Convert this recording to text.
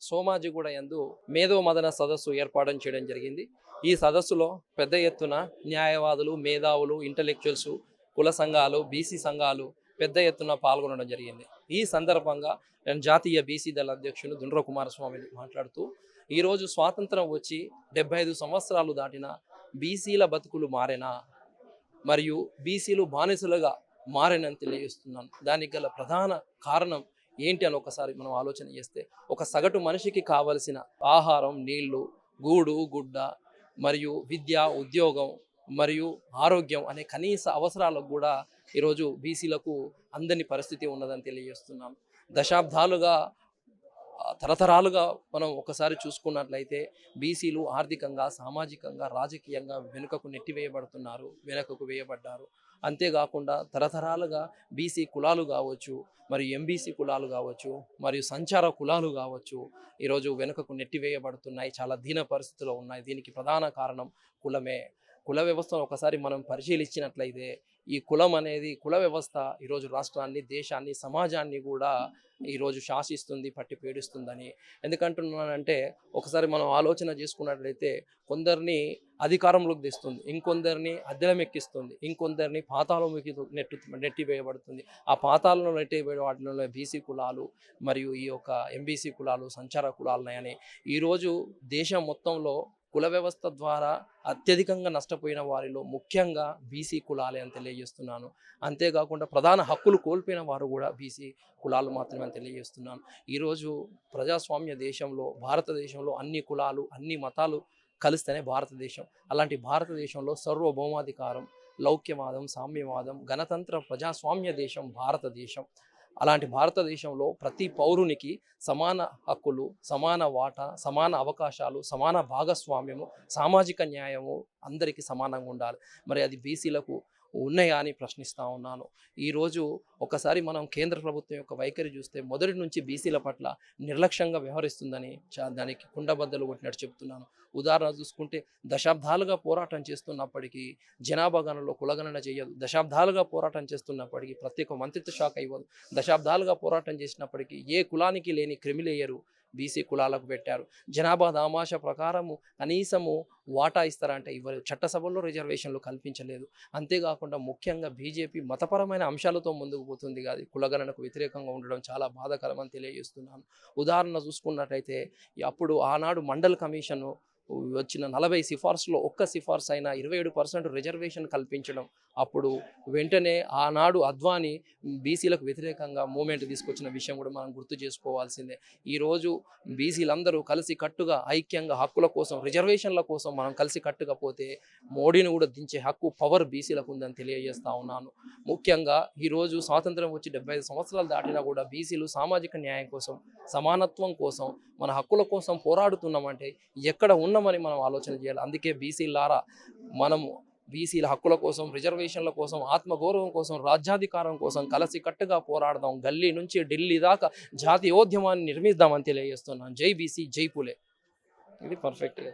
సోమాజిగూడ యందు మేధో మదన సదస్సు ఏర్పాటు చేయడం జరిగింది. ఈ సదస్సులో పెద్ద ఎత్తున న్యాయవాదులు మేధావులు ఇంటలెక్చువల్స్ కుల సంఘాలు బీసీ సంఘాలు పెద్ద ఎత్తున పాల్గొనడం జరిగింది. ఈ సందర్భంగా నేను జాతీయ బీసీ దళ అధ్యక్షులు దుండ్ర కుమారస్వామి మాట్లాడుతూ ఈరోజు స్వాతంత్రం వచ్చి డెబ్బై ఐదు సంవత్సరాలు దాటిన బీసీల బతుకులు మారేనా? మరియు బీసీలు బానిసలుగా మారేనని తెలియజేస్తున్నాను. దానికి గల ప్రధాన కారణం ఏంటి అని ఒకసారి మనం ఆలోచన చేస్తే ఒక సగటు మనిషికి కావలసిన ఆహారం నీళ్ళు గూడు గుడ్డ మరియు విద్య ఉద్యోగం మరియు ఆరోగ్యం అనే కనీస అవసరాలకు కూడా ఈరోజు బీసీలకు అందని పరిస్థితి ఉన్నదని తెలియజేస్తున్నాం. దశాబ్దాలుగా తరతరాలుగా మనం ఒకసారి చూసుకున్నట్లయితే బీసీలు ఆర్థికంగా సామాజికంగా రాజకీయంగా వెనుకకు నెట్టివేయబడుతున్నారు వెనుకకు వేయబడ్డారు. అంతేకాకుండా తరతరాలుగా బీసీ కులాలు కావచ్చు మరియు ఎంబీసీ కులాలు కావచ్చు మరియు సంచార కులాలు కావచ్చు ఈరోజు వెనుకకు నెట్టివేయబడుతున్నాయి చాలా దీన పరిస్థితిలో ఉన్నాయి. దీనికి ప్రధాన కారణం కులమే. కుల వ్యవస్థను ఒకసారి మనం పరిశీలించినట్లయితే ఈ కులం అనేది కుల వ్యవస్థ ఈరోజు రాష్ట్రాన్ని దేశాన్ని సమాజాన్ని కూడా ఈరోజు శాసిస్తుంది పట్టి పీడిస్తుందని. ఎందుకంటున్నానంటే ఒకసారి మనం ఆలోచన చేసుకున్నట్లయితే కొందరిని అధికారంలోకి తెస్తుంది ఇంకొందరిని అద్దెలం ఎక్కిస్తుంది ఇంకొందరిని పాతాళంలోకి నెట్టు నెట్టివేయబడుతుంది ఆ పాతాలను నెట్టివేయడం వాటిలో బీసీ కులాలు మరియు ఈ యొక్క ఎంబీసీ కులాలు సంచార కులాలు ఉన్నాయని. ఈరోజు దేశం మొత్తంలో కుల వ్యవస్థ ద్వారా అత్యధికంగా నష్టపోయిన వారిలో ముఖ్యంగా బీసీ కులాలే అని తెలియజేస్తున్నాను. అంతేకాకుండా ప్రధాన హక్కులు కోల్పోయిన వారు కూడా బీసీ కులాలు మాత్రమే అని తెలియజేస్తున్నాను. ఈరోజు ప్రజాస్వామ్య దేశంలో భారతదేశంలో అన్ని కులాలు అన్ని మతాలు కలిస్తేనే భారతదేశం. అలాంటి భారతదేశంలో సర్వభౌమాధికారం లౌక్యవాదం సామ్యవాదం గణతంత్ర ప్రజాస్వామ్య దేశం భారతదేశం. అలాంటి భారతదేశంలో ప్రతి పౌరునికి సమాన హక్కులు సమాన వాటా సమాన అవకాశాలు సమాన భాగస్వామ్యము సామాజిక న్యాయము అందరికీ సమానంగా ఉండాలి. మరి అది బీసీలకు ఉన్నాయా అని ప్రశ్నిస్తూ ఉన్నాను. ఈరోజు ఒకసారి మనం కేంద్ర ప్రభుత్వం యొక్క వైఖరి చూస్తే మొదటి నుంచి బీసీల పట్ల నిర్లక్ష్యంగా వ్యవహరిస్తుందని చా- దానికి కుండబద్దలు కొట్టినట్టు చెప్తున్నాను. ఉదాహరణ చూసుకుంటే దశాబ్దాలుగా పోరాటం చేస్తున్నప్పటికీ జనాభా గణనలో కులగణన చేయదు. దశాబ్దాలుగా పోరాటం చేస్తున్నప్పటికీ ప్రత్యేక మంత్రిత్వ శాఖ ఇవ్వదు. దశాబ్దాలుగా పోరాటం చేసినప్పటికీ ఏ కులానికి లేని క్రిమిలేయరు. బీసీ కులాలకు పెట్టారు. జనాభా దామాష ప్రకారము కనీసము వాటా ఇస్తారంటే ఇవ్వలేదు చట్టసభల్లో రిజర్వేషన్లు కల్పించలేదు. అంతేకాకుండా ముఖ్యంగా బీజేపీ మతపరమైన అంశాలతో ముందుకు పోతుంది కాదు. కులగణనకు వ్యతిరేకంగా ఉండడం చాలా బాధాకరం అని తెలియజేస్తున్నాను. ఉదాహరణ చూసుకున్నట్టయితే అప్పుడు ఆనాడు మండల్ కమిషను వచ్చిన నలభై సిఫార్సులో ఒక్క సిఫార్సు అయినా ఇరవై ఏడు పర్సెంట్ రిజర్వేషన్ కల్పించడం అప్పుడు వెంటనే ఆనాడు అద్వానీ బీసీలకు వ్యతిరేకంగా మూమెంట్ తీసుకొచ్చిన విషయం కూడా మనం గుర్తు చేసుకోవాల్సిందే. ఈరోజు బీసీలందరూ కలిసి కట్టుగా ఐక్యంగా హక్కుల కోసం రిజర్వేషన్ల కోసం మనం కలిసి కట్టుగా పోతే మోడీని కూడా దించే హక్కు పవర్ బీసీలకు ఉందని తెలియజేస్తా ఉన్నాను. ముఖ్యంగా ఈరోజు స్వాతంత్రం వచ్చి డెబ్బై ఐదు సంవత్సరాలు దాటినా కూడా బీసీలు సామాజిక న్యాయం కోసం సమానత్వం కోసం మన హక్కుల కోసం పోరాడుతున్నామంటే ఎక్కడ ఉన్నామని మనం ఆలోచన చేయాలి. అందుకే బీసీలారా మనము బీసీల హక్కుల కోసం రిజర్వేషన్ల కోసం ఆత్మగౌరవం కోసం రాజ్యాధికారం కోసం కలిసి కట్టుగా పోరాడదాం. గల్లీ నుంచి ఢిల్లీ దాకా జాతీయోద్యమాన్ని నిర్మిద్దామని తెలియజేస్తున్నాను. జై బీసీ జై పులే. ఇది పర్ఫెక్ట్గా